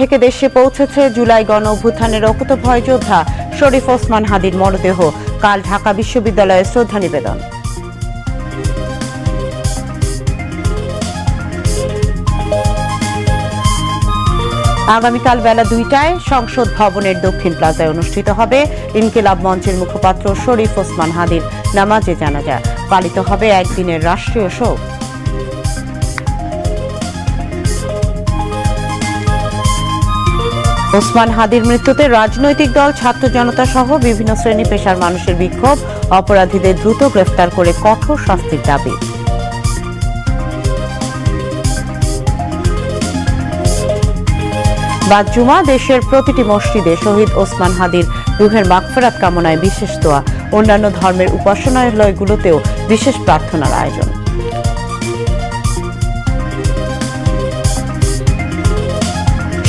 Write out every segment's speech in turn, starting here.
থেকে দেশে পৌঁছেছে জুলাই গণ অভ্যুত্থানের অকুত ভয় যোদ্ধা শরীফ ওসমান হাদির মরদেহ। কাল ঢাকা বিশ্ববিদ্যালয়ে শ্রদ্ধা নিবেদন। আগামীকাল বেলা দুইটায় সংসদ ভবনের দক্ষিণ প্লাজায় অনুষ্ঠিত হবে ইনকিলাব মঞ্চের মুখপাত্র শরীফ ওসমান হাদির নামাজে জানাজা। পালিত হবে একদিনের রাষ্ট্রীয় শোক। ওসমান হাদির মৃত্যুতে রাজনৈতিক দল, ছাত্র জনতা সহ বিভিন্ন শ্রেণি পেশার মানুষের বিক্ষোভ। অপরাধীদের দ্রুত গ্রেফতার করে কঠোর শাস্তির দাবি। বাদ জুমা, দেশের প্রতিটি মসজিদে শহীদ ওসমান হাদির রুহের মাগফেরাত কামনায় বিশেষ দোয়া। অন্যান্য ধর্মের উপাসনালয়গুলোতেও বিশেষ প্রার্থনার আয়োজন।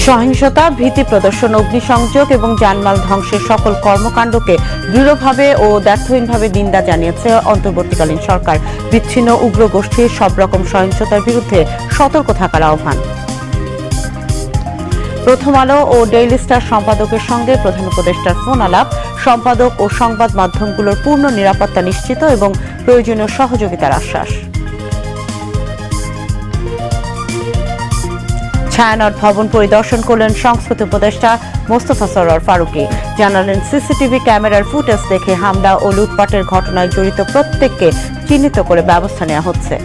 সহিংসতা, ভীতি প্রদর্শন, অগ্নিসংযোগ এবং জানমাল ধ্বংসের সকল কর্মকাণ্ডকে দৃঢ়ভাবে ও ব্যর্থহীনভাবে নিন্দা জানিয়েছে অন্তর্বর্তীকালীন সরকার। বিচ্ছিন্ন উগ্র গোষ্ঠীর সব রকম সহিংসতার বিরুদ্ধে সতর্ক থাকার আহ্বান। প্রথম আলো ও ডেইলি স্টার সম্পাদকের সঙ্গে প্রধান উপদেষ্টার ফোন আলাপ সম্পাদক ও সংবাদ মাধ্যমগুলোর পূর্ণ নিরাপত্তা নিশ্চিত এবং প্রয়োজনীয় সহযোগিতার আশ্বাস। ছায়ানট ভবন পরিদর্শন করলেন সংস্কৃতি উপদেষ্টা মোস্তফা সরোয়ার ফারুকী। জানালেন সিসিটিভি ক্যামেরার ফুটেজ দেখে হামলা ও লুটপাটের ঘটনায় জড়িত প্রত্যেককে চিহ্নিত করে ব্যবস্থা নেওয়া হচ্ছে।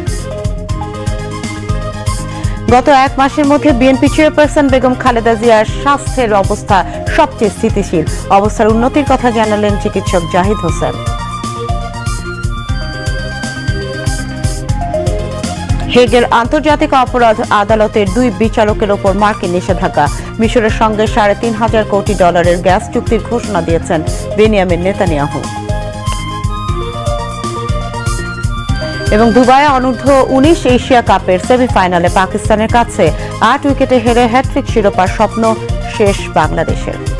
গত এক মাসের মধ্যে বিএনপি চেয়ারপারসন বেগম খালেদা জিয়ার স্বাস্থ্যের অবস্থা সবচেয়ে স্থিতিশীল। অবস্থার উন্নতির কথা জানালেন চিকিৎসক জাহিদ হোসেন। হেগের আন্তর্জাতিক অপরাধ আদালতের দুই বিচারকের ওপর মার্কিন নিষেধাজ্ঞা। মিশরের সঙ্গে সাড়ে তিন হাজার কোটি ডলারের গ্যাস চুক্তির ঘোষণা দিয়েছেন বেনিয়ামিন নেতানিয়াহু। এবং দুবাই অনূর্ধ্ব উনিশ এশিয়া কাপের সেমিফাইনালে পাকিস্তানের কাছে আট উইকেটে হেরে হ্যাট্রিক শিরোপার স্বপ্ন শেষ বাংলাদেশের।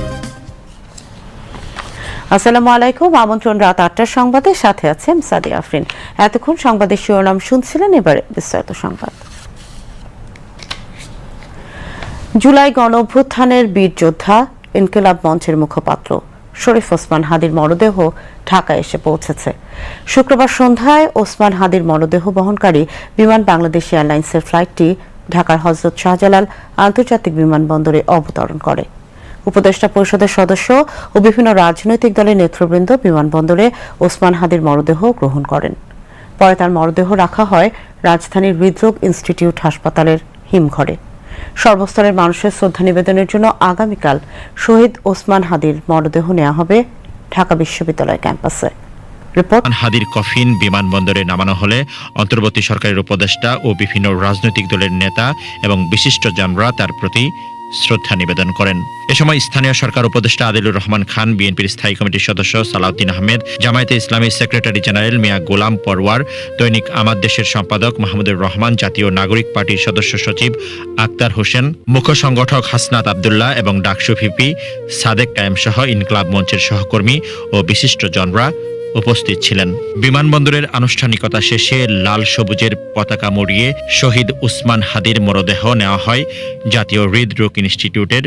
আসসালামু আলাইকুম। আমন্ত্রণ রাত আটটার সংবাদে। সাথে আছেন সাদি আফরিন। এতক্ষণ সংবাদের শিরোনাম শুনছিলেন, এবারে বিস্তারিত সংবাদ। জুলাই গণ অভ্যুত্থানের বীর যোদ্ধা, ইনকিলাব মঞ্চের মুখপাত্র শরীফ ওসমান হাদির মরদেহ ঢাকায় এসে পৌঁছেছে। শুক্রবার সন্ধ্যায় ওসমান হাদির মরদেহ বহনকারী বিমান বাংলাদেশ এয়ারলাইন্সের ফ্লাইটটি ঢাকার হজরত শাহজালাল আন্তর্জাতিক বিমানবন্দরে অবতরণ করে। উপদেষ্টা পরিষদের সদস্য ও বিভিন্ন রাজনৈতিক দলের নেতৃবৃন্দ বিমানবন্দরে ওসমান হাদির মরদেহ গ্রহণ করেন। পরে তার মরদেহ রাখা হয় রাজধানীর হৃদরোগ ইনস্টিটিউট হাসপাতালের হিমঘরে। সর্বস্তরের মানুষের শ্রদ্ধা নিবেদনের জন্য আগামীকাল শহীদ ওসমান হাদির মরদেহ নেওয়া হবে ঢাকা বিশ্ববিদ্যালয় ক্যাম্পাসে। রিপোর্ট হাদির কফিন বিমানবন্দরে নামানো হলে অন্তর্বর্তী সরকারের উপদেষ্টা ও বিভিন্ন রাজনৈতিক দলের নেতা এবং বিশিষ্ট জনরা তার প্রতি শ্রদ্ধা নিবেদন করেন। এ সময় স্থানীয় সরকার উপদেষ্টা আদিলুর রহমান খান, বিএনপির স্থায়ী কমিটির সদস্য সালাউদ্দিন আহমেদ, জামায়াতে ইসলামী সেক্রেটারি জেনারেল মিয়া গোলাম পরওয়ার, দৈনিক আমার দেশের সম্পাদক মাহমুদুর রহমান, জাতীয় নাগরিক পার্টির সদস্য সচিব আক্তার হোসেন, মুখ্য সংগঠক হাসনাত আবদুল্লাহ এবং ডাকসু ভিপি সাদেক কায়েম সহ ইনকলাব মঞ্চের সহকর্মী ও বিশিষ্ট জনরা উপস্থিত ছিলেন। বিমানবন্দরের আনুষ্ঠানিকতা শেষে লাল সবুজের পতাকা মরিয়ে শহীদ উসমান হাদির মরদেহ নেওয়া হয় জাতীয় হৃদরোগ ইনস্টিটিউটের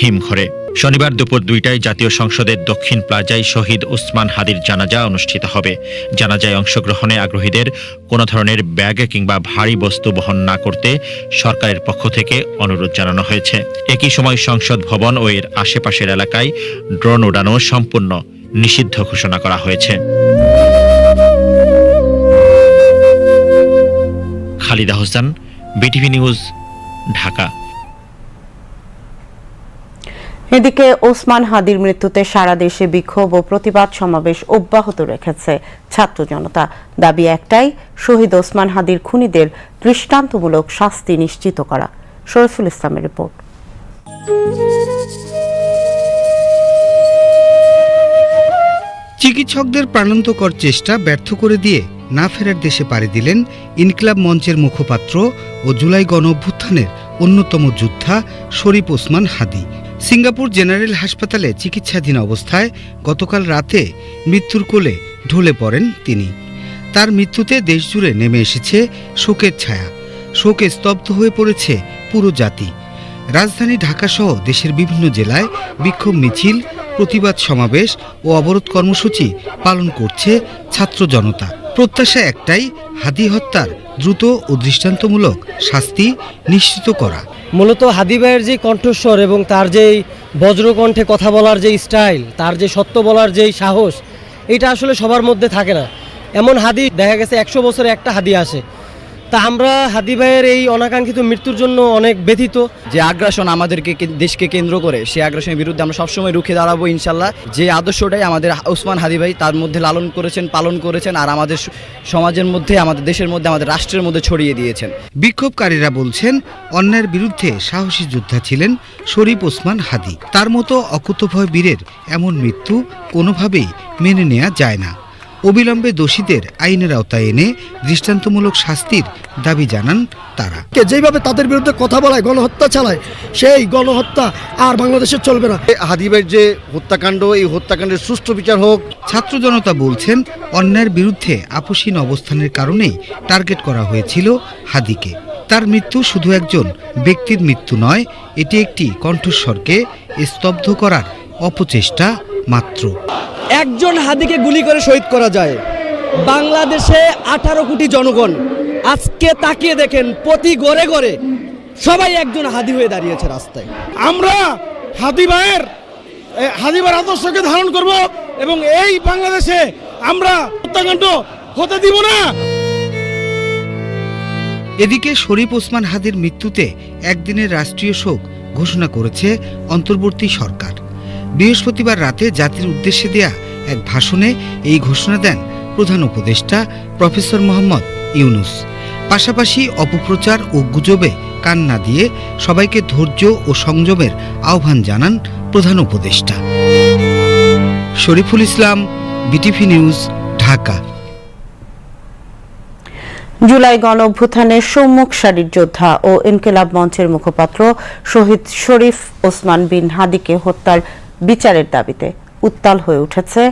হিমঘরে। শনিবার দুপুর দুইটায় জাতীয় সংসদের দক্ষিণ প্লাজায় শহীদ উসমান হাদির জানাজা অনুষ্ঠিত হবে। জানাজায় অংশগ্রহণে আগ্রহীদের কোনো ধরনের ব্যাগ কিংবা ভারী বস্তু বহন না করতে সরকারের পক্ষ থেকে অনুরোধ জানানো হয়েছে। একই সময় সংসদ ভবন ও এর আশেপাশের এলাকায় ড্রোন উড়ানো সম্পূর্ণ নিষিদ্ধ ঘোষণা করা হয়েছে। Khalida Hossain, BTV news, Dhaka. এদিকে ওসমান হাদির মৃত্যুতে সারা দেশে বিক্ষোভ ও প্রতিবাদ সমাবেশ অব্যাহত রেখেছে ছাত্র জনতা। দাবি একটাই, শহীদ ওসমান হাদির খুনিদের দৃষ্টান্তমূলক শাস্তি নিশ্চিত করা। শরীফুল ইসলামের রিপোর্ট। চিকিৎসকদের প্রাণান্তকর চেষ্টা ব্যর্থ করে দিয়ে না ফেরার দেশে পাড়ি দিলেন ইনকিলাব মঞ্চের মুখপাত্র ও জুলাই গণ অভ্যুত্থানের অন্যতম যোদ্ধা শরীফ ওসমান হাদি। সিঙ্গাপুর জেনারেল হাসপাতালে চিকিৎসাধীন অবস্থায় গতকাল রাতে মৃত্যুর কোলে ঢলে পড়েন তিনি। তার মৃত্যুতে দেশজুড়ে নেমে এসেছে শোকের ছায়া। শোকে স্তব্ধ হয়ে পড়েছে পুরো জাতি। রাজধানী ঢাকাসহ দেশের বিভিন্ন জেলায় বিক্ষোভ মিছিল প্রতিবাদ সমাবেশ ও অবরোধ কর্মসূচি পালন করছে ছাত্র জনতা। প্রত্যাশা একটাই, হাদি হত্যার দ্রুত ও দৃষ্টান্তমূলক শাস্তি নিশ্চিত করা। মূলত হাদি ভাইয়ের যে কণ্ঠস্বর এবং তার যেই বজ্রকণ্ঠে কথা বলার যে স্টাইল, তার যে সত্য বলার যেই সাহস, এটা আসলে সবার মধ্যে থাকে না। এমন হাদি, দেখা গেছে একশো বছরে একটা হাদি আসে। তা আমরা হাদি ভাইয়ের এই অনাকাঙ্ক্ষিত মৃত্যুর জন্য অনেক ব্যথিত। যে আগ্রাসন আমাদেরকে দেশকে কেন্দ্র করে সেই আগ্রাসনের বিরুদ্ধে আমরা সবসময় রুখে দাঁড়াবো ইনশাল্লাহ। যে আদর্শটাই আমাদের ওসমান হাদি ভাই তার মধ্যে লালন করেছেন পালন করেছেন আর আমাদের সমাজের মধ্যে আমাদের দেশের মধ্যে আমাদের রাষ্ট্রের মধ্যে ছড়িয়ে দিয়েছেন। বিক্ষোভকারীরা বলছেন অন্যের বিরুদ্ধে সাহসী যোদ্ধা ছিলেন শরীফ ওসমান হাদি। তার মতো অকুতভয় বীরের এমন মৃত্যু কোনোভাবেই মেনে নেওয়া যায় না। অবিলম্বে দোষীদের আইনের আওতায় এনে দৃষ্টান্তমূলক শাস্তির দাবি জানান তারা। যেভাবে তাদের বিরুদ্ধে কথা বলায় গণহত্যা চালায় সেই গণহত্যা আর বাংলাদেশে চলবে না। হাদিবের যে হত্যাকাণ্ড এই হত্যাকাণ্ডের সুষ্ঠু বিচার হোক। ছাত্র জনতা বলছেন অন্যায়ের বিরুদ্ধে আপোষহীন অবস্থানের কারণেই টার্গেট করা হয়েছিল হাদিকে। তার মৃত্যু শুধু একজন ব্যক্তির মৃত্যু নয় এটি একটি কণ্ঠস্বরকে স্তব্ধ করার অপচেষ্টা মাত্র। একজন হাদিকে গুলি করে শহীদ করা যায়। বাংলাদেশে আঠারো কোটি জনগণ আজকে তাকিয়ে দেখেন প্রতি গড়ে গড়ে সবাই একজন হাদি হয়ে দাঁড়িয়েছে রাস্তায়। আমরা হাদি ভাইয়ের এ, হাদি ভাইয়ের আদর্শকে ধারণ করব এবং এই বাংলাদেশে আমরা হত্যাকাণ্ড হতে দিব না। এদিকে শরীফ ওসমান হাদির মৃত্যুতে একদিনের রাষ্ট্রীয় শোক ঘোষণা করেছে অন্তর্বর্তী সরকার। বৃহস্পতিবার রাতে জাতির উদ্দেশ্যে দেয়া এক ভাষণে এই ঘোষণা দেন প্রধান উপদেষ্টা প্রফেসর মোহাম্মদ ইউনুস। পাশাপাশি অপপ্রচার ও গুজবে কান না দিয়ে সবাইকে ধৈর্য ও সংযমের আহ্বান জানান প্রধান উপদেষ্টা। Shariful Islam, BTV news, Dhaka. July গণ অভ্যুত্থানের সম্মুখ সারির যোদ্ধা ও ইনকিলাব মঞ্চের মুখপাত্র শহীদ শরীফ ওসমান বিন হাদিকে হত্যার বিচারের দাবিতে উত্তাল হয়ে উঠেছে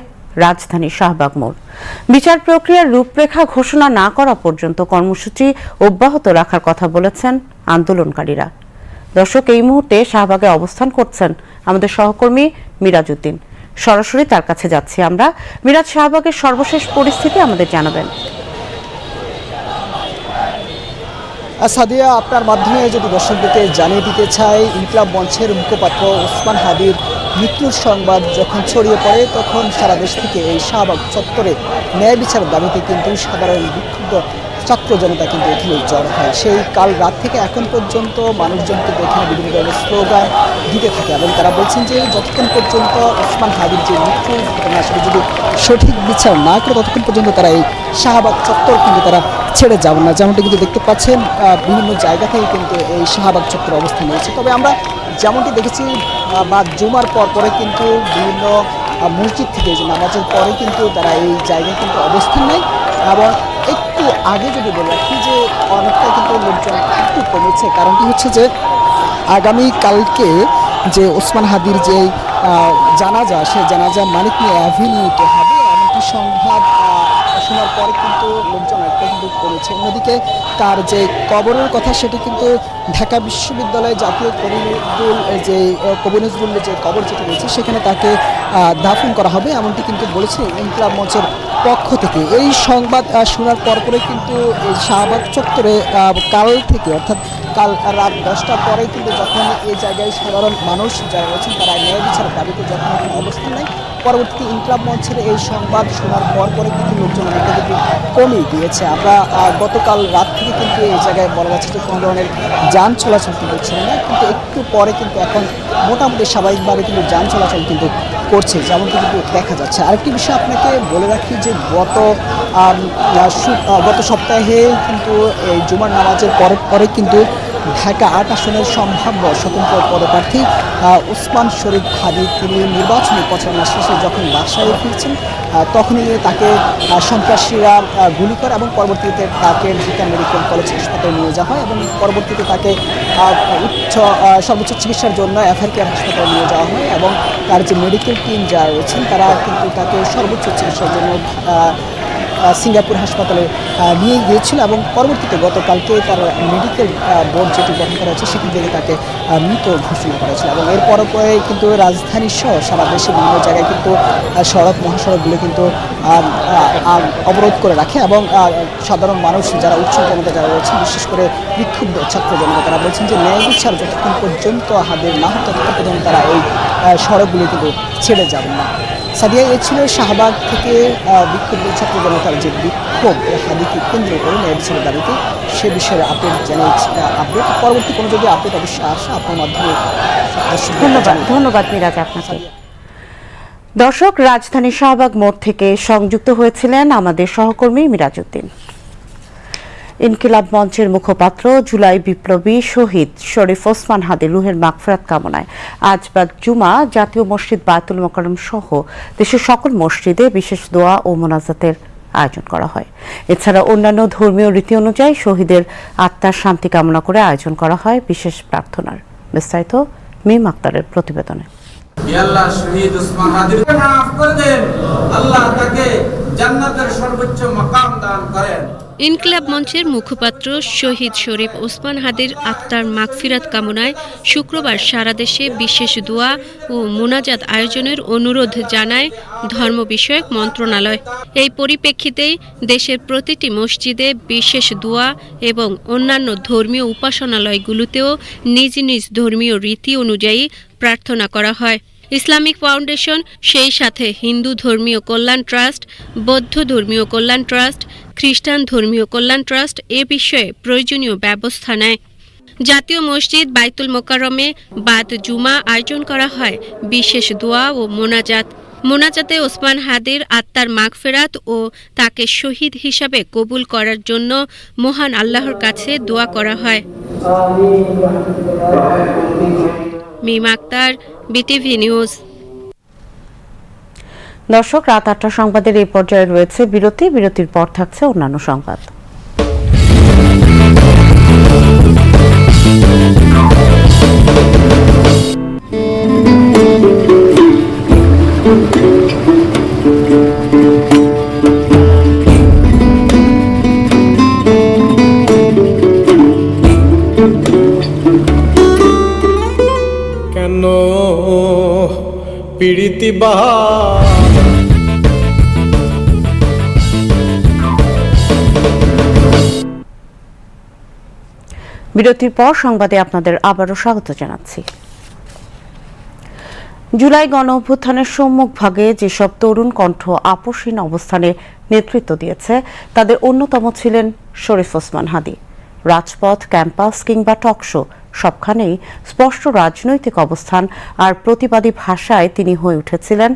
রাজধানী শাহবাগ মোড়। বিচার প্রক্রিয়ার রূপরেখা ঘোষণা না করা পর্যন্ত কর্মসূচি অব্যাহত রাখার কথা বলেছেন আন্দোলনকারীরা। দর্শক, এই মুহূর্তে শাহবাগে অবস্থান করছেন আমাদের সহকর্মী মিরাজউদ্দিন। সরাসরি তার কাছে যাচ্ছি আমরা। মিরাজ, শাহবাগের সর্বশেষ পরিস্থিতি আমাদের জানাবেন। সাদিয়া, আপনার মাধ্যমে যদি দর্শকদেরকে জানিয়ে দিতে চাই, ইনকলাব মঞ্চের মুখপাত্র ওসমান হাদির মৃত্যুর সংবাদ যখন ছড়িয়ে পড়ে, তখন সারা দেশ থেকে এই শাহবাগ চত্বরে ন্যায় বিচার দাবিতে কিন্তু সাধারণ বিক্ষুব্ধ ছাত্র জনতা কিন্তু এখানে জড়ো হয়। সেই কাল রাত থেকে এখন পর্যন্ত মানুষজনকে এখানে বিভিন্ন ধরনের স্লোগান দিতে থাকে এবং তারা বলছেন যে যতক্ষণ পর্যন্ত ওসমান হাদির যে মৃত্যু ঘটনা সেটা যদি সঠিক বিচার না করে ততক্ষণ পর্যন্ত তারা এই শাহবাগ চত্বর কিন্তু তারা ছেড়ে যাবেন না। যেমনটা কিন্তু দেখতে পাচ্ছেন বিভিন্ন জায়গা থেকে কিন্তু এই শাহবাগ চত্বর অবস্থান নিয়েছে তবে আমরা যেমনটি দেখেছি বা জুমার পর পরে কিন্তু বিভিন্ন মসজিদ থেকে যে নামাজের পরে কিন্তু তারা এই জায়গায় কিন্তু অবস্থান নেয় এবং একটু আগে যদি বলে রাখি যে অনেকটা কিন্তু লোকজন একটু কমেছে, কারণটি হচ্ছে যে আগামী কালকে যে ওসমান হাদির যে জানাজা, সেই জানাজা মানিক নিয়ে অ্যাভিনিউতে হবে, এমনটি সংবাদ শোনার পরে কিন্তু লোকজন একটা কিন্তু করেছে অন্যদিকে তার যে কবরের কথা, সেটি কিন্তু ঢাকা বিশ্ববিদ্যালয়ে জাতীয় কবি নজরুল যে, কবি নজরুলের যে কবর যেটি রয়েছে, সেখানে তাকে দাফন করা হবে, এমনটি কিন্তু বলেছে ইনকলাব মঞ্চের পক্ষ থেকে। এই সংবাদ শোনার পরপরে কিন্তু শাহবাগ চত্বরে কাল থেকে অর্থাৎ কাল রাত দশটার পরে কিন্তু যখন এই জায়গায় সাধারণ মানুষ যারা রয়েছেন তারা ন্যায় বিচারের দাবিতে যখন অবস্থান নেয়, পরবর্তী ইনকলাব মঞ্চের এই সংবাদ শোনার পর পরে কিন্তু লোকজন অনেকটা কিন্তু কমে গিয়েছে আমরা গতকাল রাত থেকে কিন্তু এই জায়গায় বলা যাচ্ছে যে কোনো ধরনের যান চলাচল কিন্তু ছিল না, কিন্তু একটু পরে কিন্তু এখন মোটামুটি স্বাভাবিকভাবে কিন্তু যান চলাচল কিন্তু করছে, যেমনটি কিন্তু দেখা যাচ্ছে। আরেকটি বিষয় আপনাকে বলে রাখি যে গত গত সপ্তাহে কিন্তু এই জুমার নামাজের পরে পরে কিন্তু ঢাকা আট আসনের সম্ভাব্য স্বতন্ত্র পদপ্রার্থী আহ, ওসমান শরীফ হাদি তিনি নির্বাচনী প্রচারণা শেষে যখন বাসায় ফিরছেন তখনই তাকে সন্ত্রাসীরা গুলি করে এবং পরবর্তীতে তাকে ঢাকা মেডিকেল কলেজ হাসপাতালে নিয়ে যাওয়া হয় এবং পরবর্তীতে তাকে উচ্চ সর্বোচ্চ চিকিৎসার জন্য এফআর কেয়ার হাসপাতালে নিয়ে যাওয়া হয় এবং তার যে মেডিকেল টিম যারা রয়েছেন তারা কিন্তু তাকে সর্বোচ্চ চিকিৎসার জন্য সিঙ্গাপুর হাসপাতালে নিয়ে গিয়েছিল এবং পরবর্তীতে গতকালকে তার মেডিকেল বোর্ড যেটি গঠন করা হয়েছে সেখান থেকে তাকে মৃত ঘোষণা করেছিল এবং এর পরে কিন্তু রাজধানী সহ সারা দেশে বিভিন্ন জায়গায় কিন্তু সড়ক, মহাসড়কগুলো কিন্তু অবরোধ করে রাখে এবং সাধারণ মানুষ যারা উচ্চ জনতা যারা রয়েছেন বিশেষ করে বিক্ষুব্ধ ছাত্র জনতা, তারা বলছেন যে ন্যায় বিচার যতক্ষণ পর্যন্ত হাদের না ততক্ষণ তারা এই সড়কগুলি কিন্তু ছেড়ে যাবেন না। সাদিয়া এ ছিল শাহবাগ থেকে বিক্ষোভ বিক্ষুব্ধ ছাত্র জনতার যে বিক্ষোভ হাদিকে কেন্দ্র করে ন্যায় বিচারের দাবিতে সে বিষয়ে আপডেট জানিয়েছি আপডেট পরবর্তী কোনো যদি আপডেট অবশ্যই আসে আপনার মাধ্যমে ধন্যবাদ ধন্যবাদ মিরাজ আপনাকে। দর্শক রাজধানী শাহবাগ মোড় থেকে সংযুক্ত হয়েছিলেন আমাদের সহকর্মী মিরাজউদ্দিন। ইনকিলাব মঞ্চের মুখপাত্র জুলাই বিপ্লবী শহীদ শরীফ ওসমান হাদি রুহের মাগফিরাত কামনায়। আজ বাদ জুমা, জাতীয় মসজিদ বায়তুল মোকাররম সহ দেশের সকল মসজিদে বিশেষ দোয়া ও মোনাজাতের আয়োজন করা হয়। এছাড়া অন্যান্য ধর্মীয় রীতি অনুযায়ী শহীদের আত্মার শান্তি কামনা করে আয়োজন করা হয় বিশেষ প্রার্থনার। বিস্তারিত মিম আক্তারের প্রতিবেদনে। আল্লাহ তাকে জান্নাতের সর্বোচ্চ মাকাম দান করেন। ইনকিলাব মঞ্চের মুখপাত্র শহীদ শরীফ ওসমান হাদির আত্মার মাগফিরাত কামনায় শুক্রবার সারা দেশে বিশেষ দোয়া ও মোনাজাত আয়োজনের অনুরোধ জানায় ধর্ম বিষয়ক মন্ত্রণালয়। এই পরিপ্রেক্ষিতেই দেশের প্রতিটি মসজিদে বিশেষ দোয়া এবং অন্যান্য ধর্মীয় উপাসনালয়গুলোতেও নিজ নিজ ধর্মীয় রীতি অনুযায়ী প্রার্থনা করা হয়। ইসলামিক ফাউন্ডেশন, সেই সাথে হিন্দু ধর্মীয় কল্যাণ ট্রাস্ট, বৌদ্ধ ধর্মীয় কল্যাণ ট্রাস্ট খ্রিস্টান ধর্মীয় কল্যাণ ট্রাস্ট এ বিষয়ে প্রয়োজনীয় ব্যবস্থা নেয়। জাতীয় মসজিদ বাইতুল মোকাররমে বাদ জুমা আয়োজন করা হয়। বিশেষ দোয়া ও মোনাজাত। মোনাজাতে ওসমান হাদির আত্মার মাগফেরাত ও তাকে শহীদ হিসাবে কবুল করার জন্য মহান আল্লাহর কাছে দোয়া করা হয়। Mim Akter BTV news. দর্শক, রাত আটটা সংবাদের এই পর্যায়ে রয়েছে বিরতি। বিরতির পর থাকছে অন্যান্য সংবাদ। কেন পীড়িতি বিরতির পর সংবাদে আপনাদের আবারও স্বাগত জানাচ্ছি। জুলাই গণ অভ্যুত্থানের সম্মুখ ভাগে যেসব তরুণ কণ্ঠ আপোষহীন অবস্থানে নেতৃত্ব দিয়েছে, তাদের অন্যতম ছিলেন শরীফ ওসমান হাদি। রাজপথ, ক্যাম্পাস কিংবা টকশো সবখানেই স্পষ্ট রাজনৈতিক অবস্থান আর প্রতিবাদী ভাষায় তিনি হয়ে উঠেছিলেন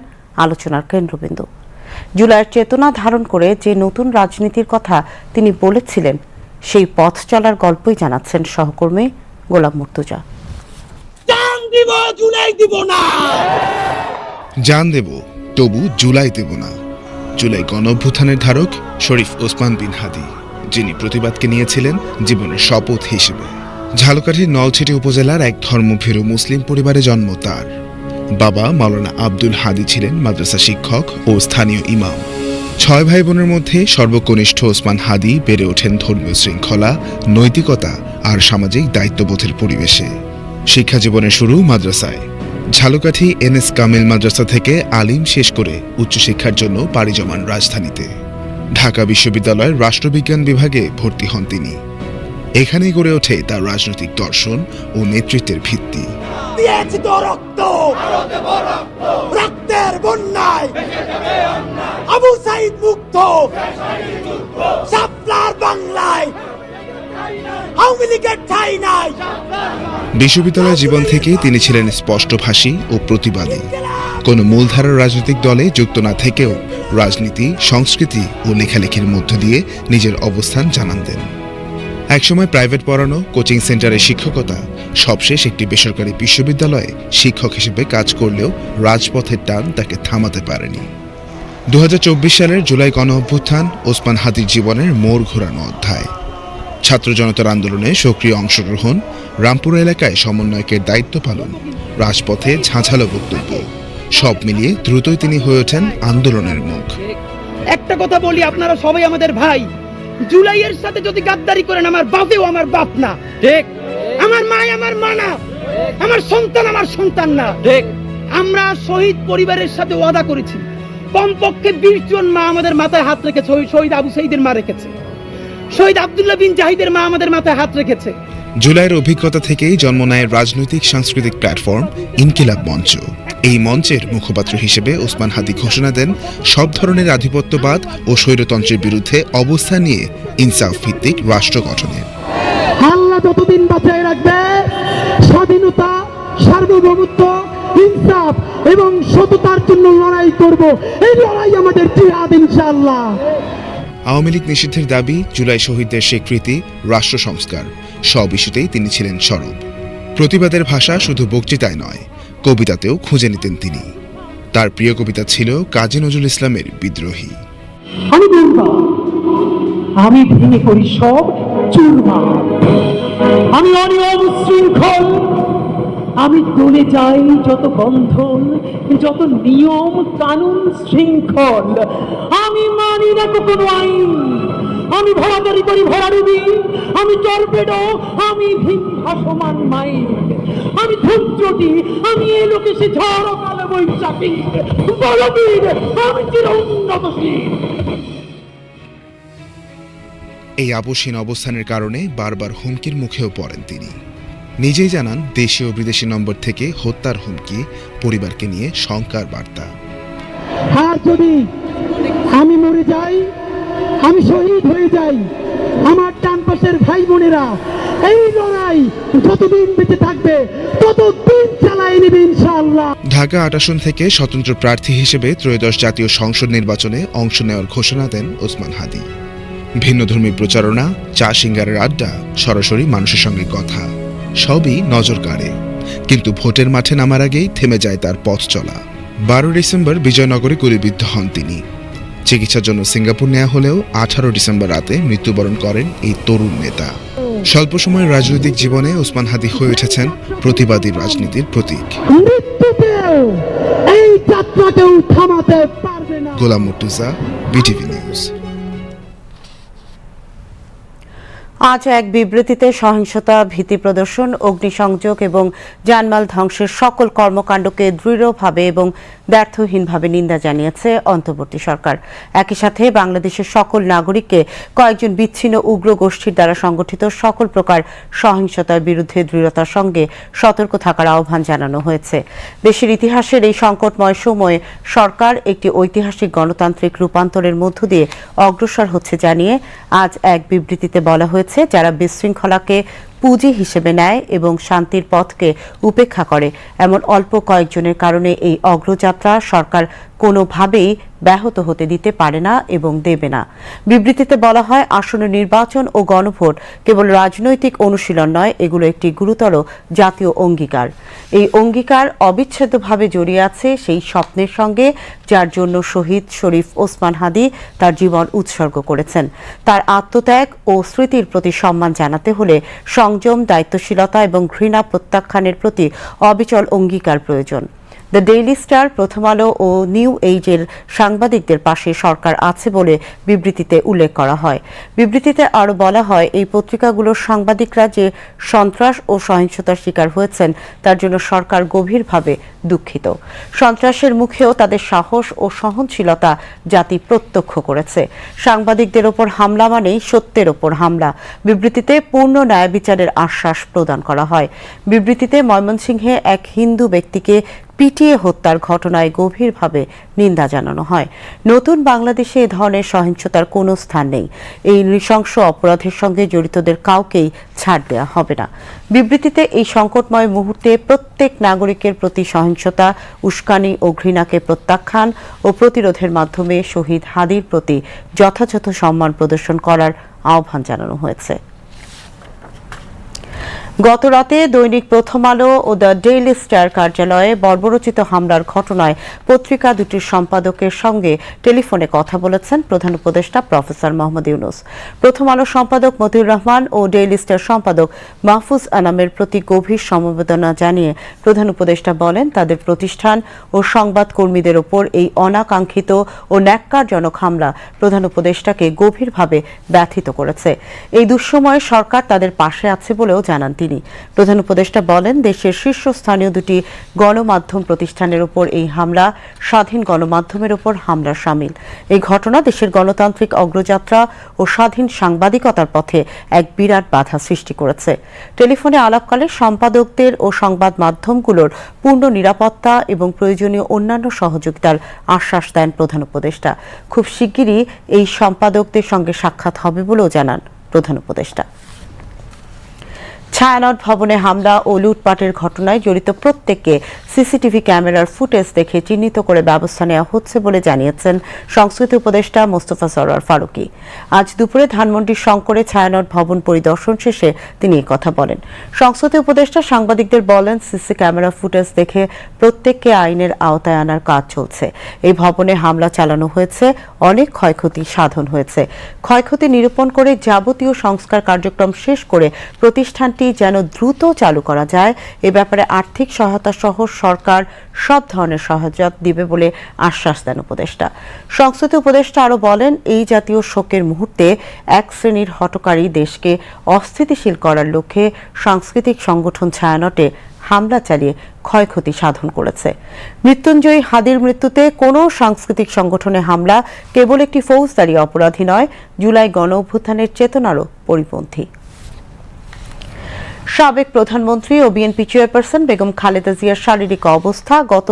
আলোচনার কেন্দ্রবিন্দু। জুলাইয়ের চেতনা ধারণ করে যে নতুন রাজনীতির কথা তিনি বলেছিলেন সেই পথ চলার গল্পই জানাচ্ছেন সহকর্মী গোলাম মুর্তুজা। জান দেব তবু জুলাই দেব না। জুলাই গণঅভ্যুত্থানের ধারক শরীফ ওসমান বিন হাদি যিনি প্রতিবাদকে নিয়েছিলেন জীবনের শপথ হিসেবে। ঝালকাঠির নলছিটি উপজেলার এক ধর্মভীরু মুসলিম পরিবারে জন্ম তার। বাবা মাওলানা আব্দুল হাদি ছিলেন মাদ্রাসা শিক্ষক ও স্থানীয় ইমাম। ছয় ভাই বোনের মধ্যে সর্বকনিষ্ঠ ওসমান হাদি বেড়ে ওঠেন ধর্মীয় শৃঙ্খলা, নৈতিকতা আর সামাজিক দায়িত্ববোধের পরিবেশে। শিক্ষা জীবনের শুরু মাদ্রাসায়। ঝালকাঠি এনএস কামিল মাদ্রাসা থেকে আলিম শেষ করে উচ্চশিক্ষার জন্য পাড়ি জমান রাজধানীতে। ঢাকা বিশ্ববিদ্যালয়ের রাষ্ট্রবিজ্ঞান বিভাগে ভর্তি হন তিনি। এখানেই গড়ে ওঠে তার রাজনৈতিক দর্শন ও নেতৃত্বের ভিত্তি। দিয়েছি তো রক্ত! বাংলায়। বিশ্ববিদ্যালয় জীবন থেকে তিনি ছিলেন স্পষ্টভাষী ও প্রতিবাদী। কোনো মূলধারার রাজনৈতিক দলে যুক্ত না থেকেও রাজনীতি, সংস্কৃতি ও লেখালেখির মধ্য দিয়ে নিজের অবস্থান জানান দেন। একসময় প্রাইভেট পড়ানো, কোচিং সেন্টারে শিক্ষকতা, সবশেষ একটি বেসরকারি বিশ্ববিদ্যালয়ে শিক্ষক হিসেবে কাজ করলেও রাজপথের টান তাকে থামাতে পারেনি। দু সালের জুলাই গণ অভ্যুত্থান ওসমান হাদির জীবনের মোড় ঘোরানো অধ্যায়। ছাত্র জনতার আন্দোলনে সক্রিয় অংশগ্রহণ রামপুরা এলাকায় সমন্বয়কের দায়িত্ব পালন রাজপথে ঝাঁঝালো বক্তব্য সব মিলিয়ে দ্রুতই তিনি হয়ে ওঠেন আন্দোলনের মুখ। একটা কথা বলি আপনারা সবাই আমাদের ভাই। জুলাইয়ের সাথে যদি গাদ্দারি করেন আমার বাপেও আমার বাপ না। ঠিক। আমার মা আমার মা না। আমার সন্তান আমার সন্তান না। ঠিক। আমরা শহীদ পরিবারের সাথে ওয়াদা করেছি। কমপক্ষে বিশ জন মা আমাদের মাথায় হাত রেখেছে। ওই শহীদ আবু সাইদের মা রেখেছে। শহীদ আব্দুল্লাহ বিন জাহিদের মা আমাদের মাথায় হাত রেখেছে। জুলাইয়ের অভিজ্ঞতা থেকেই জন্ম নেয় রাজনৈতিক সাংস্কৃতিক প্ল্যাটফর্ম ইনকিলাব মঞ্চ। এই মঞ্চের মুখপাত্র হিসেবে ওসমান হাদি ঘোষণা দেন সব ধরনের আধিপত্যবাদ ও স্বৈরতন্ত্রের বিরুদ্ধে অবস্থান নিয়ে ইনসাফ ভিত্তিক রাষ্ট্র গঠনের আল্লাহ যতদিন বাঁচায় রাখবে স্বাধীনতা সার্বভৌমত্ব ইনসাফ এবং সততার জন্য লড়াই করব। এই লড়াই আমাদের জিহাদ ইনশাআল্লাহ। আওয়ামী লীগ নিষিদ্ধের দাবি জুলাই শহীদদের স্বীকৃতি রাষ্ট্র সংস্কার। সব ইস্যুতেই তিনি ছিলেন সরব। প্রতিবাদের ভাষা শুধু বক্তৃতায় নয় কবিতাতেও খুঁজে নিতেন তিনি। তার প্রিয় কবিতা ছিল কাজী নজরুল ইসলামের বিদ্রোহী। আমি আমি ভেঙে করি সব চুরমা আমি অনিয়ম শৃঙ্খল আমি গলে যাই যত বন্ধন, যত নিয়ম, কানুন, শৃঙ্খল। আমি মানি না কোনো আইন। আমি ভরাদারি করি ভরাডুবি আমি টর্পেডো, আমি ভিন ভাসমান মাইন আমি ধৈর্যটি আমি এ লোকে সে ঝড় কালো বৈশাখী। বলবীর আমি চির উন্নতশীল এই আপসহীন অবস্থানের কারণে বারবার হুমকির মুখেও পড়েন তিনি। নিজেই জানান দেশীয় ও বিদেশি নম্বর থেকে হত্যার হুমকি পরিবারকে নিয়ে শঙ্কার বার্তা। আর যদি আমি মরে যাই আমি শহীদ হয়ে যাই আমার ডান পাশের ভাই বোনেরা এই লড়াই যতদিন বেঁচে থাকবে ততদিন চালাই নেবে ইনশাআল্লাহ। ঢাকা আট আসন থেকে স্বতন্ত্র প্রার্থী হিসেবে ত্রয়োদশ জাতীয় সংসদ নির্বাচনে অংশ নেওয়ার ঘোষণা দেন ওসমান হাদি। ভিন্নধর্মী প্রচারণা চা সিঙ্গারের আড্ডা সরাসরি মানুষের সঙ্গে কথা। সবই নজর কাড়ে কিন্তু ভোটের মাঠে নামার আগেই থেমে যায় তার পথ চলা। বারো ডিসেম্বর বিজয়নগরে গুলিবিদ্ধ হন তিনি। চিকিৎসার জন্য সিঙ্গাপুর নেওয়া হলেও আঠারো ডিসেম্বর রাতে মৃত্যুবরণ করেন এই তরুণ নেতা। স্বল্প সময়ের রাজনৈতিক জীবনে ওসমান হাদি হয়ে উঠেছেন প্রতিবাদী রাজনীতির প্রতীক। Golam Murtuza BTV news. আজ এক বিবৃতিতে সহিংসতা, ভীতি প্রদর্শন, অগ্নিসংযোগ এবং জানমাল ধ্বংসের সকল কর্মকাণ্ডকে দৃঢ়ভাবে এবং ব্যর্থহীনভাবে নিন্দা জানিয়েছে অন্তর্বর্তী সরকার। একই সাথে বাংলাদেশের সকল নাগরিককে কয়েকজন বিচ্ছিন্ন উগ্র গোষ্ঠীর দ্বারা সংগঠিত সকল প্রকার সহিংসতার বিরুদ্ধে দৃঢ়তার সঙ্গে সতর্ক থাকার আহ্বান জানানো হয়েছে। দেশের ইতিহাসের এই সংকটময় সময়ে সরকার একটি ঐতিহাসিক গণতান্ত্রিক রূপান্তরের মধ্য দিয়ে অগ্রসর হচ্ছে জানিয়ে আজ এক বিবৃতিতে বলা হয়েছে যারা বিশৃঙ্খলাকে পুঁজি হিসেবে নেয় এবং শান্তির পথকে উপেক্ষা করে। এমন অল্প কয়েকজনের কারণে এই অগ্রযাত্রা সরকার কোনোভাবেই ব্যাহত হতে দিতে পারে না এবং দেবে না। বিবৃতিতে বলা হয়, আসন্ন নির্বাচন ও গণভোট কেবল রাজনৈতিক অনুশীলন নয়, এগুলো একটি গুরুতর জাতীয় অঙ্গীকার। এই অঙ্গীকার অবিচ্ছেদ্যভাবে জড়িয়ে আছে সেই স্বপ্নের সঙ্গে, যার জন্য শহীদ শরীফ ওসমান হাদি তার জীবন উৎসর্গ করেছেন। তার আত্মত্যাগ ও স্মৃতির প্রতি সম্মান জানাতে হলে সংযম দায়িত্বশীলতা এবং ঘৃণা প্রত্যাখ্যানের প্রতি অবিচল অঙ্গীকার প্রয়োজন। দ্য ডেইলি স্টার, প্রথম আলো ও নিউ এইজের সাংবাদিকদের পাশে সরকার আছে বলে বিবৃতিতে উল্লেখ করা হয়। বিবৃতিতে আরও বলা হয়, এই পত্রিকাগুলোর সাংবাদিকরা যে সন্ত্রাস ও সহিংসতার শিকার হয়েছেন, তার জন্য সরকার গভীরভাবে দুঃখিত। সন্ত্রাসের মুখেও তাদের সাহস ও সহনশীলতা জাতি প্রত্যক্ষ করেছে। সাংবাদিকদের ওপর হামলা মানেই সত্যের ওপর হামলা। বিবৃতিতে পূর্ণ ন্যায় বিচারের আশ্বাস প্রদান করা হয়। বিবৃতিতে ময়মনসিংহে এক হিন্দু ব্যক্তিকে পিটিয়ে হত্যার ঘটনায় গভীরভাবে নিন্দা জানানো হয়। নতুন বাংলাদেশে এ ধরনের সহিংসতার কোনো স্থান নেই। এই নৃশংস অপরাধের সঙ্গে জড়িতদের কাউকেই ছাড় দেওয়া হবে না। বিবৃতিতে এই সংকটময় মুহূর্তে প্রত্যেক নাগরিকের প্রতি সহিংসতা, উস্কানি ও ঘৃণাকে প্রত্যাখ্যান ও প্রতিরোধের মাধ্যমে শহীদ হাদির প্রতি যথাযথ সম্মান প্রদর্শন করার আহ্বান জানানো হয়েছে। গত রাতে দৈনিক প্রথম আলো ও দ্য ডেইলি স্টার কার্যালয়ে বর্বরচিত হামলার ঘটনায় পত্রিকা দুটির সম্পাদকের সঙ্গে টেলিফোনে কথা বলেছেন প্রধান উপদেষ্টা প্রফেসর মোহাম্মদ ইউনুস। প্রথম আলো সম্পাদক মতিউর রহমান ও ডেইলি স্টার সম্পাদক মাহফুজ আনামের প্রতি গভীর সমবেদনা জানিয়ে প্রধান উপদেষ্টা বলেন, তাদের প্রতিষ্ঠান ও সংবাদ কর্মীদের ওপর এই অনাকাঙ্ক্ষিত ও ন্যাক্কারজনক হামলা প্রধান উপদেষ্টাকে গভীরভাবে ব্যথিত করেছে। এই দুঃসময়ে সরকার তাদের পাশে আছে বলেও জানান তিনি। প্রধান উপদেষ্টা বলেন, দেশের শীর্ষস্থানীয় দুটি গণমাধ্যম প্রতিষ্ঠানের উপর এই হামলা, স্বাধীন গণমাধ্যমের উপর হামলা সামিল। এই ঘটনা দেশের গণতান্ত্রিক অগ্রযাত্রা ও স্বাধীন সাংবাদিকতার পথে এক বিরাট বাধা সৃষ্টি করেছে। টেলিফোনে আলাপকালে সম্পাদকদের ও সংবাদ মাধ্যমগুলোর পূর্ণ নিরাপত্তা এবং প্রয়োজনীয় অন্যান্য সহযোগিতার আশ্বাস দেন প্রধান উপদেষ্টা। খুব শিগগিরই এই সম্পাদকদের সঙ্গে সাক্ষাৎ হবে বলেও জানান প্রধান উপদেষ্টা। ছায়ানট ভবনে হামলা ও লুটপাটের ঘটনায় জড়িত প্রত্যেককে সিসিটিভি ক্যামেরার ফুটেজ দেখে চিহ্নিত করে ব্যবস্থা নেওয়া হচ্ছে বলে জানিয়েছেন সংস্কৃতি উপদেষ্টা মোস্তফা সরোয়ার ফারুকী। আজ দুপুরে ধানমন্ডির শঙ্করে ছায়ানট ভবন পরিদর্শন শেষে তিনি কথা বলেন। সংস্কৃতি উপদেষ্টা সাংবাদিকদের বলেন, সিসি ক্যামেরা ফুটেজ দেখে প্রত্যেককে আইনের আওতায় আনার কাজ চলছে। এই ভবনে হামলা চালানো হয়েছে, অনেক ক্ষয়ক্ষতি সাধন হয়েছে। ক্ষয়ক্ষতি নিরূপণ করে যাবতীয় সংস্কার কার্যক্রম শেষ করে প্রতিষ্ঠানটি যেন দ্রুত চালু করা যায়, এ ব্যাপারে আর্থিক সহায়তা সহ সরকার সব ধরনের সহায়তা দিবে বলে আশ্বাস দেন উপদেষ্টা। সংস্কৃতি উপদেষ্টা আরও বলেন, এই জাতীয় শোকের মুহূর্তে এক শ্রেণির হটকারী দেশকে অস্থিতিশীল করার লক্ষ্যে সাংস্কৃতিক সংগঠন ছায়ানটে হামলা চালিয়ে ক্ষয়ক্ষতি সাধন করেছে। মৃত্যুঞ্জয়ী হাদির মৃত্যুতে কোনো সাংস্কৃতিক সংগঠনে হামলা, কেবল একটি ফৌজদারি অপরাধী নয়, জুলাই গণ অভ্যুত্থানের চেতনারও পরিপন্থী। সাবেক প্রধানমন্ত্রী ও বিএনপি চেয়ারপারসন বেগম খালেদা জিয়ার শারীরিক অবস্থা গত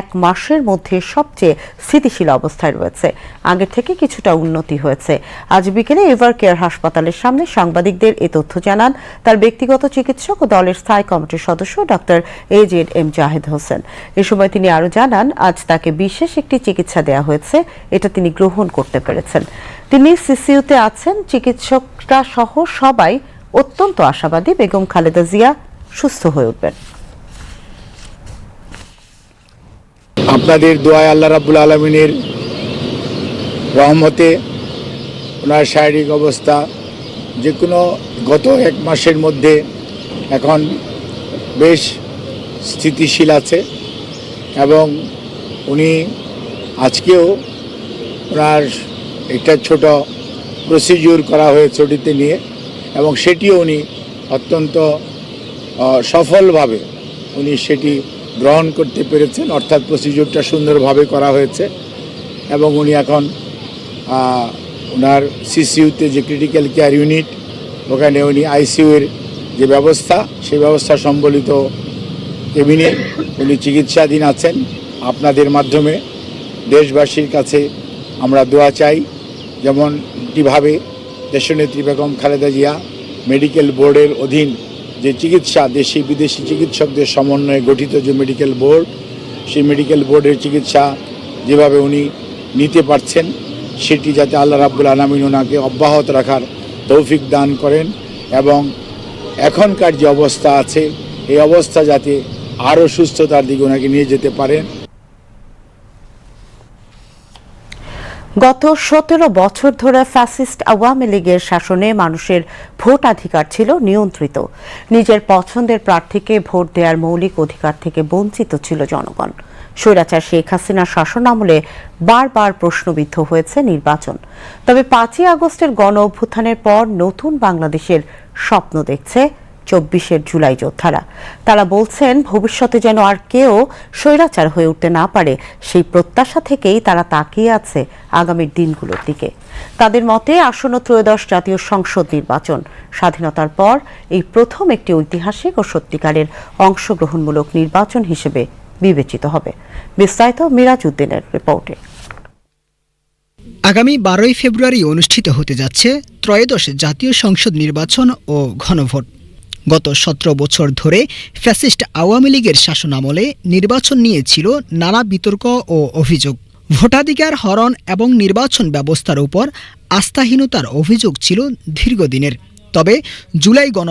এক মাসের মধ্যে সবচেয়ে স্থিতিশীল অবস্থায় রয়েছে। আগের থেকে কিছুটা উন্নতি হয়েছে। আজ বিকেলে এভার কেয়ার হাসপাতালের সামনে সাংবাদিকদের এ তথ্য জানান তার ব্যক্তিগত চিকিৎসক ও দলের স্থায়ী কমিটির সদস্য doctor A Z M Zahed Hossain. এ সময় তিনি আরও জানান, আজ তাকে বিশেষ একটি চিকিৎসা দেওয়া হয়েছে, এটা তিনি গ্রহণ করতে পেরেছেন। তিনি সিসিইউতে আছেন, চিকিৎসকরা সহ সবাই অত্যন্ত আশাবাদী বেগম খালেদা জিয়া সুস্থ হয়ে উঠবেন। আপনাদের দোয়ায় আল্লাহ রাবুল আলমিনের রহমতে ওনার শারীরিক অবস্থা যে কোনো গত এক মাসের মধ্যে এখন বেশ স্থিতিশীল আছে এবং উনি আজকেও ওনার একটা ছোট প্রসিডিউর করা হয়েছে ওটিতে নিয়ে। এবং সেটিও উনি অত্যন্ত সফলভাবে উনি সেটি গ্রহণ করতে পেরেছেন। অর্থাৎ প্রসিডিউরটা সুন্দরভাবে করা হয়েছে এবং উনি এখন ওনার সিসিউতে যে ক্রিটিক্যাল কেয়ার ইউনিট ওখানে উনি আইসিইউর যে ব্যবস্থা, সেই ব্যবস্থা সম্বলিত কেবিনে উনি চিকিৎসাধীন আছেন। আপনাদের মাধ্যমে দেশবাসীর কাছে আমরা দোয়া চাই যেমন যেভাবে দেশনেত্রী বেগম খালেদা জিয়া মেডিকেল বোর্ডের অধীন যে চিকিৎসা দেশি বিদেশি চিকিৎসকদের সমন্বয়ে গঠিত যে মেডিকেল বোর্ড, সেই মেডিকেল বোর্ডের চিকিৎসা যেভাবে উনি নিতে পারছেন, সেটি যাতে আল্লাহ রাব্বুল আলমিন ওনাকে অব্যাহত রাখার তৌফিক দান করেন এবং এখনকার যে অবস্থা আছে, এই অবস্থা যাতে আরও সুস্থতার দিকে ওনাকে নিয়ে যেতে পারেন। গত সতেরো বছর ধরে ফ্যাসিস্ট আওয়ামী লীগের শাসনে মানুষের ভোটাধিকার ছিল নিয়ন্ত্রিত। নিজের পছন্দের প্রার্থীকে ভোট দেওয়ার মৌলিক অধিকার থেকে বঞ্চিত ছিল জনগণ। স্বৈরাচার শেখ হাসিনার শাসন আমলে বারবার প্রশ্নবিদ্ধ হয়েছে নির্বাচন। তবে পাঁচই আগস্টের গণ অভ্যুত্থানের পর নতুন বাংলাদেশের স্বপ্ন দেখছে চব্বিশের জুলাই যোদ্ধারা। তারা বলছেন, ভবিষ্যতে যেন আর কেউ স্বৈরাচার হয়ে উঠতে না পারে, সেই প্রত্যাশা থেকেই তারা তাকিয়ে আছে আগামীর দিনগুলোর দিকে। তাদের মতে, আসন্ন ত্রয়োদশ জাতীয় সংসদ নির্বাচন স্বাধীনতার পর এই প্রথম একটি ঐতিহাসিক ও সত্যিকারের অংশগ্রহণমূলক নির্বাচন হিসেবে বিবেচিত হবে। বিস্তারিত মিরাজ উদ্দিনের রিপোর্টে। আগামী বারোই ফেব্রুয়ারি অনুষ্ঠিত হতে যাচ্ছে ত্রয়োদশ জাতীয় সংসদ নির্বাচন ও ঘনভোট। গত সতেরো বছর ধরে ফ্যাসিস্ট আওয়ামী লীগের শাসনামলে নির্বাচন নিয়ে ছিল নানা বিতর্ক ও অভিযোগ। ভোটাধিকার হরণ এবং নির্বাচন ব্যবস্থার উপর আস্থাহীনতার অভিযোগ ছিল দীর্ঘদিনের। তবে জুলাই গণ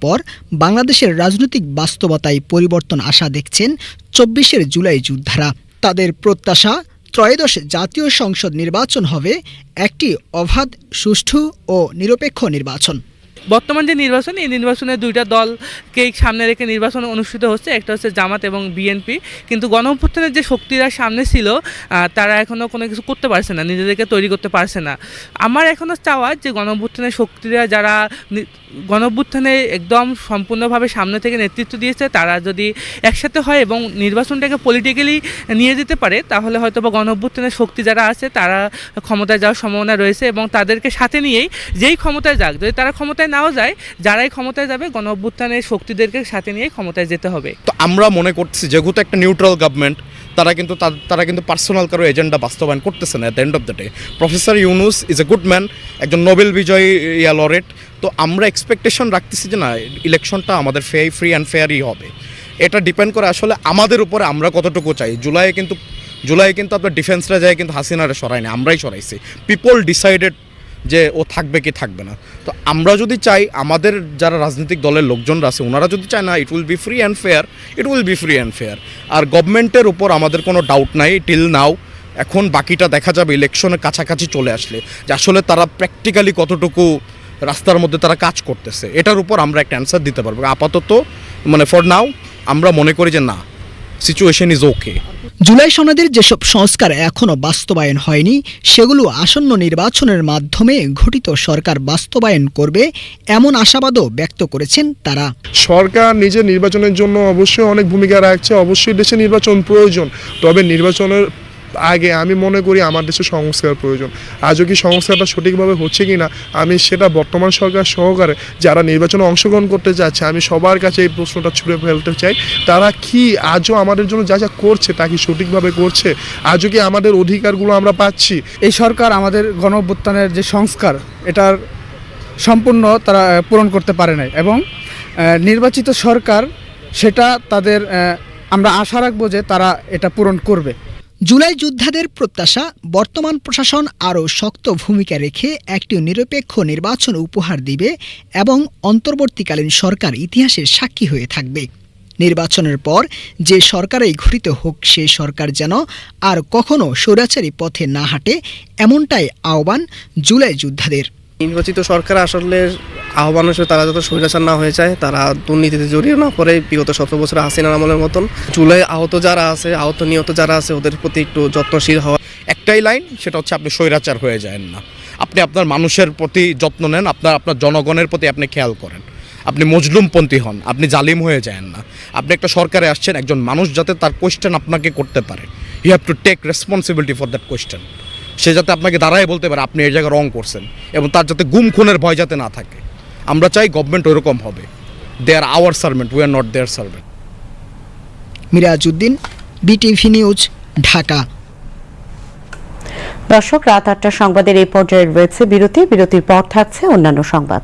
পর বাংলাদেশের রাজনৈতিক বাস্তবতায় পরিবর্তন আসা দেখছেন চব্বিশের জুলাই যোদ্ধারা। তাদের প্রত্যাশা, ত্রয়োদশ জাতীয় সংসদ নির্বাচন হবে, একটি অবাধ, সুষ্ঠু ও নিরপেক্ষ নির্বাচন। বর্তমান যে নির্বাচন, এই নির্বাচনে দুইটা দলকে সামনে রেখে নির্বাচন অনুষ্ঠিত হচ্ছে। একটা হচ্ছে জামাত এবং বিএনপি। কিন্তু গণ অভ্যুত্থানের যে শক্তিরা সামনে ছিল তারা এখনও কোনো কিছু করতে পারছে না, নিজেদেরকে তৈরি করতে পারছে না। আমার এখনও চাওয়া যে গণ অভ্যুত্থানের শক্তিরা যারা নি- গণ অভ্যুত্থানে একদম সম্পূর্ণভাবে সামনে থেকে নেতৃত্ব দিয়েছে, তারা যদি একসাথে হয় এবং নির্বাচনটাকে পলিটিক্যালি নিয়ে যেতে পারে, তাহলে হয়তো বা গণ অভ্যুত্থানের শক্তি যারা আছে, তারা ক্ষমতায় যাওয়ার সম্ভাবনা রয়েছে এবং তাদেরকে সাথে নিয়েই যেই ক্ষমতায় যাক, যদি তারা ক্ষমতায় নাও যায়, যারাই ক্ষমতায় যাবে গণ অভ্যুত্থানের শক্তিদেরকে সাথে নিয়ে ক্ষমতায় যেতে হবে। তো আমরা মনে করছি যেহেতু একটা নিউট্রাল গভর্নমেন্ট তারা কিন্তু তারা কিন্তু পার্সোনাল কারও এজেন্ডা বাস্তবায়ন করতেছে না at the end of the day professor Yunus is a good man একজন নোবেল বিজয়ী, ইয়া লরেট তো আমরা এক্সপেকটেশন রাখতেছি যে না ইলেকশনটা আমাদের ফে ফ্রি অ্যান্ড ফেয়ারই হবে। এটা ডিপেন্ড করে আসলে আমাদের উপরে আমরা কতটুকু চাই। জুলাই কিন্তু জুলাই কিন্তু আপনার ডিফেন্সরা যায়, কিন্তু হাসিনারে সরায়নি আমরাই সরাইছি। পিপল ডিসাইডেড যে ও থাকবে কি থাকবে না। তো আমরা যদি চাই আমাদের যারা রাজনৈতিক দলের লোকজনরা আছে, ওনারা যদি চায় না it will be free and fair it will be free and fair আর গভর্নমেন্টের উপর আমাদের কোনো ডাউট নাই টিল নাও এখন বাকিটা দেখা যাবে ইলেকশনের কাছাকাছি চলে আসলে। যে আসলে তারা প্র্যাকটিক্যালি কতটুকু রাস্তার মধ্যে তারা কাজ করতেছে, এটার উপর আমরা একটা অ্যান্সার দিতে পারব। আপাতত মানে ফর নাও আমরা মনে করি যে না সিচুয়েশন ইজ ওকে জুলাই সনদের যেসব সংস্কার এখনও বাস্তবায়ন হয়নি, সেগুলো আসন্ন নির্বাচনের মাধ্যমে ঘটিত সরকার বাস্তবায়ন করবে এমন আশাবাদও ব্যক্ত করেছেন তারা। সরকার নিজের নির্বাচনের জন্য অবশ্যই অনেক ভূমিকা রাখছে, অবশ্যই দেশে নির্বাচন প্রয়োজন। তবে নির্বাচনের আগে আমি মনে করি আমার দেশে সংস্কার প্রয়োজন। আজও কি সংস্কারটা সঠিকভাবে হচ্ছে কি না, আমি সেটা বর্তমান সরকার সহকারে যারা নির্বাচনে অংশগ্রহণ করতে যাচ্ছে, আমি সবার কাছে এই প্রশ্নটা ছুড়ে ফেলতে চাই, তারা কি আজও আমাদের জন্য যা যা করছে তা কি সঠিকভাবে করছে? আজও কি আমাদের অধিকারগুলো আমরা পাচ্ছি? এই সরকার আমাদের গণ যে সংস্কার, এটার সম্পূর্ণ তারা পূরণ করতে পারে নাই এবং নির্বাচিত সরকার সেটা তাদের আমরা আশা রাখব যে তারা এটা পূরণ করবে। জুলাই যোদ্ধাদের প্রত্যাশা, বর্তমান প্রশাসন আরও শক্ত ভূমিকা রেখে একটি নিরপেক্ষ নির্বাচন উপহার দিবে এবং অন্তর্বর্তীকালীন সরকার ইতিহাসের সাক্ষী হয়ে থাকবে। নির্বাচনের পর যে সরকারেই ঘটিত হোক, সে সরকার যেন আর কখনো স্বৈরাচারী পথে না হাঁটে, এমনটাই আহ্বান জুলাই যোদ্ধাদের। নির্বাচিত সরকার আসলে আহ্বান হিসেবে তারা যত স্বৈরাচার না হয়ে যায়, তারা দুর্নীতিতে জড়িয়ে না পড়ে। বিগত সতেরো বছর হাসিনার আমলের মতন জুলাই আহত যারা আছে, আহত নিহত যারা আছে, ওদের প্রতি একটু যত্নশীল হওয়া। একটাই লাইন, সেটা হচ্ছে আপনি স্বৈরাচার হয়ে যায় না। আপনি আপনার মানুষের প্রতি যত্ন নেন, আপনার আপনার জনগণের প্রতি আপনি খেয়াল করেন। আপনি মজলুমপন্থী হন, আপনি জালিম হয়ে যান না। আপনি একটা সরকারে আসছেন, একজন মানুষ যাতে তার কোয়েশ্চেন আপনাকে করতে পারে। You have to take responsibility for that question সে যাতে আপনাকে দাঁড়ায় বলতে পারে আপনি এই জায়গায় রং করছেন এবং তার যাতে গুম খুনের ভয় যাতে না থাকে। আমরা চাই গভর্নমেন্ট ওইরকম হবে। They are our servant we are not their servant Mirajuddin BTV news Dhaka. দর্শক রাত আটটা সংবাদের এই পর্যায়ে রয়েছে বিরতি। বিরতির পর থাকছে অন্যান্য সংবাদ।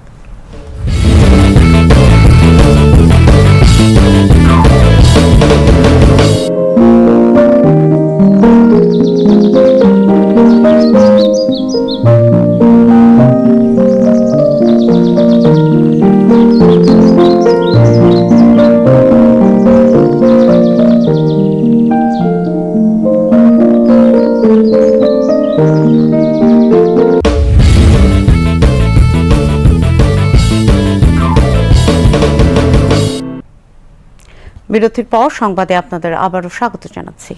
বিরতির পর সংবাদে আপনাদের আবারও স্বাগত জানাচ্ছি।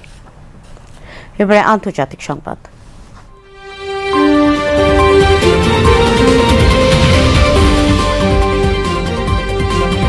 এবারে আন্তর্জাতিক সংবাদ।